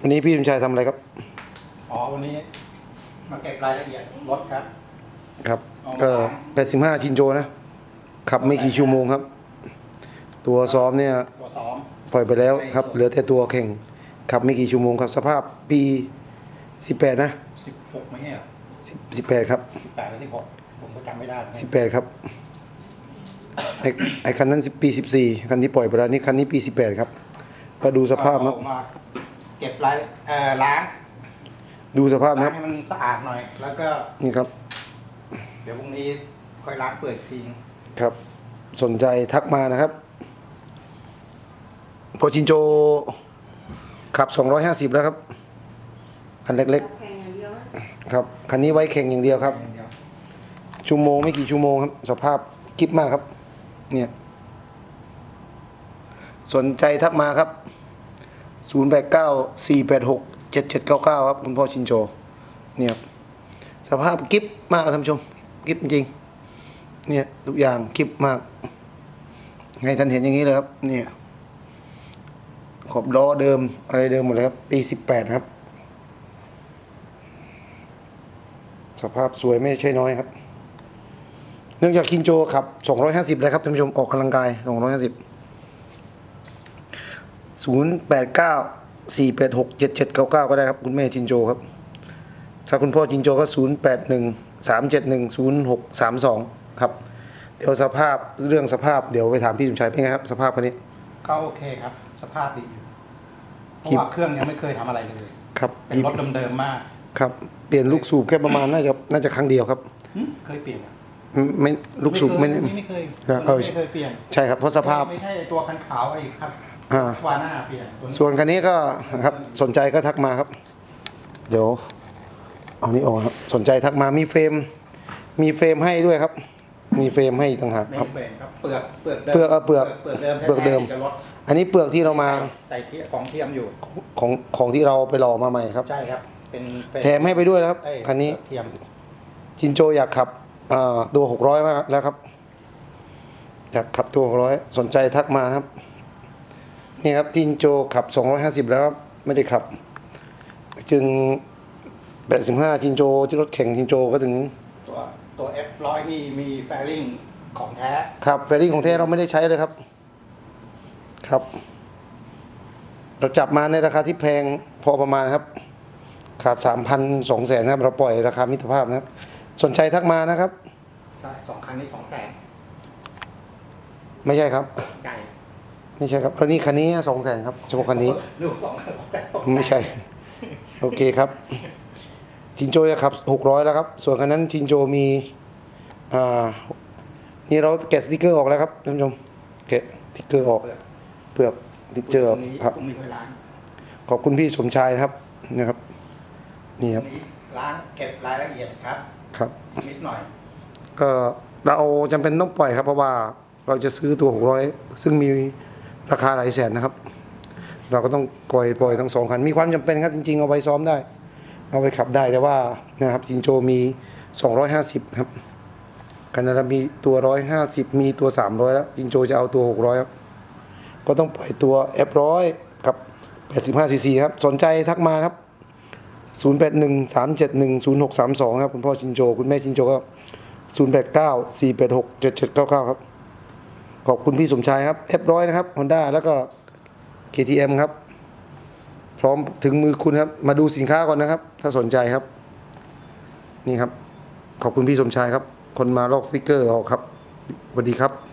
วันนี้พี่สมชายทำอะไรครับ อ๋อวันนี้มาเก็บรายละเอียดรถครับ ครับเอามาก็ล้างแปดสิบห้าชินโจนะ ขับไม่กี่ชั่วโมงครับ ตัวซ้อมเนี่ยตัวซ้อมปล่อยไปแล้วครับ เหลือแต่ตัวแข่ง ขับไม่กี่ชั่วโมงครับ สภาพปีสิบแปดนะสิบหกไหมเนี่ยสิบแปดครับสิบแปดหรือสิบหกผมก็จำไม่ได้นะสิบแปดครับไอ้ไอ้คันนั้นปีสิบสี่คันที่ปล่อยไปแล้วนี่คันนี้ปีสิบแปดครับ ก็ดูสภาพครับ เอมาเก็บรายเอ่อล้างดูสภาพนะล้าครับงให้มันสะอาดหน่อย แล้วก็นี่ครับเดี๋ยวพรุ่งนี้ค่อยล้างเปลือกอีกทีนึงครับ สนใจทักมานะครับพอชินโจขับ 250 แล้วครับ คันเล็กแข่งอย่างเดียวนะๆครับ คันนี้ไว้แข่งอย่างเดียวครับ เดี๋ยวชั่วโมงไม่กี่ชั่วโมงครับ สภาพกิ๊บมากครับ เนี่ย สนใจทักมาครับ 089 486 7799 ครับ คุณพ่อชินโจเนี่ยครับสภาพกิ๊บมากท่านผู้ชมกิ๊บจริงเนี่ยทุกอย่างกิ๊บมากให้ท่านเห็นอย่างนี้เลยครับเนี่ยขอบล้อเดิมอะไรเดิมหมดเลยครับปี 18 ครับ สภาพสวยไม่ใช่น้อยครับ เนื่องจากคินโจขับ 250เลยครับท่านผู้ชมออกกำลังกาย 250 089 486 7799 ก็ได้ครับ คุณแม่ชินโจครับ ถ้าคุณพ่อชินโจก็ 081 371 0632 ครับ เดี๋ยวสภาพเรื่องสภาพเดี๋ยวไปถามพี่สมชายเป็นไงครับ สภาพคันนี้ ก็โอเคครับ สภาพดีอยู่เพคลิราะปว่าเครื่องยังไม่เคยทำอะไรเลย ครับเป็นรถเดิมๆมากครับ เปลี่ยนลูกสูบแค่ประมาณน่าจะน่าจะครั้งเดียวครับหึเคยเปลี่ยนอะไม่ไม่ลูกสูบไม่ ไม่ไม่เคยครับไม่เคยเปลี่ยนใช่ครับเพราะสภาพ ไม่ใช่ตัวคันขาวไอ้ครับ อ่าสวาน่าเปลี่ยนตัวนี้ส่วนคันนี้ก็นะครับสนใจก็ทักมาครับ เดี๋ยวเอานี้ออกครับสนใจทักมามีเฟรม มีเฟรมให้ด้วยครับ มีเฟรมให้อีกต่างหากไม่ครับ เปลี่ยนครับเปลือกเปลือกเปลือกเออเปลือกเปลือกเดิมเปลือกเดิม แท้ๆจะลดอันนี้เปลือกที่เรามาใส่เทียของเทียมอยู่ของของที่เราไปหล่อมาใหม่ครับ ใช่ครับ เป็นเป็นแถมให้ไปด้วยนะครับเอ้ยคันนี้เทียมจินโจอยากขับอ่าตัวหกร้อยมากแล้วครับ อยากขับตัวหกร้อยสนใจทักมานะครับ นี่ครับจินโจขับสองร้อยห้าสิบแล้วครับไม่ได้ขับ จึงแปดสิบห้าจินโจที่รถแข่งจินโจก็ถึง ตัวตัว F ร้อยนี่มีแฟริงของแท้ ครับแฟรี่ของแท้เราไม่ได้ใช้เลยครับ ครับ เราจับมาในราคาที่แพงพอประมาณครับ ขาดสามพันสองแสนครับ เราปล่อยราคามิตรภาพนะครับ สนใจทักมานะครับใช่สองคันนี้สองแสนไม่ใช่ครับใจ ไม่ใช่ครับแล้วนี่คันนี้สองแสนครับเฉพาะคันนี้ดูสองสองแสนสองไม่ใช่ โอเคครับ ชินโจจะขับหกร้อยแล้วครับ ส่วนคันนั้นชินโจมี อ่า นี่เราแกะสติกเกอร์ออกแล้วครับท่านผู้ชมแกะสติกเกอร์ออกเปลือกเปลือกสติกเกอร์ออกนี้ครับผมมีเคยล้างขอบคุณพี่สมชายนะครับนะครับ นี่ครับนี้ล้างเก็บรายละเอียดครับ ครับ นิดหน่อย ก็เราจำเป็นต้องปล่อยครับ เพราะว่าเราจะซื้อตัว 600 ซึ่งมี ราคาหลายแสนนะครับ เราก็ต้องปล่อยปล่อยทั้งสองคัน มีความจำเป็นครับจริง ๆ เอาไปซ้อมได้ เอาไปขับได้แต่ว่านะครับจินโจมี 250ครับคันนั้นมีตัว 150 มีตัว 300 แล้วจินโจจะเอาตัว 600ครับก็ต้องปล่อยตัว F100 กับ85 cc ครับสนใจทักมาครับ 081 371 0632 ครับ คุณพ่อชินโจ คุณแม่ชินโจก็ 089 486 7799 ครับ ขอบคุณพี่สมชายครับ F100 นะครับ Honda แล้วก็ KTM ครับ พร้อมถึงมือคุณครับ มาดูสินค้าก่อนนะครับ ถ้าสนใจครับ นี่ครับ ขอบคุณพี่สมชายครับ คนมาลอกสติกเกอร์ออกครับสวัสดีครับ